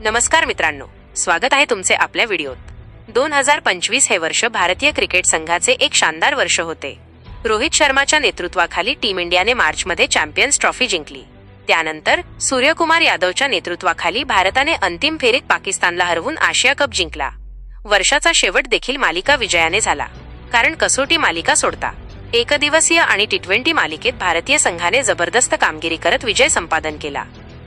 नमस्कार मित्रांनो स्वागत आहे तुमचे आपल्या व्हिडिओत. दोन हजार पंचवीस हे वर्ष भारतीय क्रिकेट संघाचे एक शानदार वर्ष होते. रोहित शर्माच्या नेतृत्वाखाली टीम इंडियाने मार्चमध्ये चॅम्पियन्स ट्रॉफी जिंकली. त्यानंतर सूर्यकुमार यादवच्या नेतृत्वाखाली भारताने अंतिम फेरीत पाकिस्तानला हरवून आशिया कप जिंकला. वर्षाचा शेवट देखील मालिका विजयाने झाला कारण कसोटी मालिका सोडता. एकदिवसीय आणि टी ट्वेंटी मालिकेत भारतीय संघाने जबरदस्त कामगिरी करत विजय संपादन केला.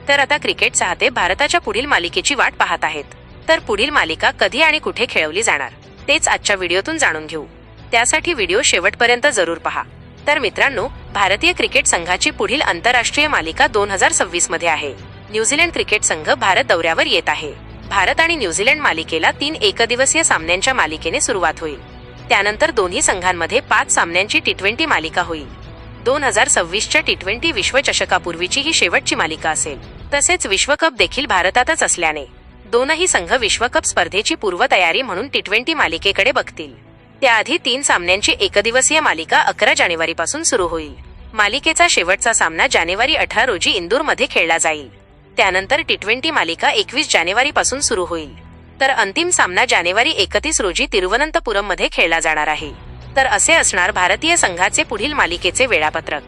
तर आता क्रिकेट चाहते भारताच्या पुढील मालिकेची वाट पाहत आहेत. तर पुढील मालिका कधी आणि कुठे खेळवली जाणार? तेच आजच्या व्हिडिओतून जाणून घेऊ. त्यासाठी व्हिडिओ शेवटपर्यंत जरूर पहा. तर मित्रांनो भारतीय क्रिकेट संघाची पुढील आंतरराष्ट्रीय मालिका दोन हजार सव्वीसमध्ये आहे. न्यूझीलंड क्रिकेट संघ भारत दौऱ्यावर येत आहे. भारत आणि न्यूझीलंड मालिकेला तीन एकदिवसीय सामन्यांच्या मालिकेने सुरुवात होईल. त्यानंतर दोन्ही संघांमध्ये पाच सामन्यांची टी ट्वेंटी मालिका होईल. दोन हजार सव्वीसच्या टी ट्वेंटी विश्वचषकापूर्वीची ही शेवटची मालिका असेल. तसेच विश्वकप देखील भारतातच असल्याने दोनही संघ विश्वकप स्पर्धेची पूर्वतयारी म्हणून टी ट्वेंटी मालिकेकडे बघतील. त्याआधी तीन सामन्यांची एकदिवसीय मालिका अकरा जानेवारीपासून सुरू होईल. मालिकेचा शेवटचा सामना जानेवारी अठरा रोजी इंदूरमध्ये खेळला जाईल. त्यानंतर टी ट्वेंटी मालिका एकवीस जानेवारीपासून सुरू होईल. तर अंतिम सामना जानेवारी एकतीस रोजी तिरुवनंतपुरममध्ये खेळला जाणार आहे. तर असे असणार भारतीय संघाचे पुढील मालिकेचे वेळापत्रक.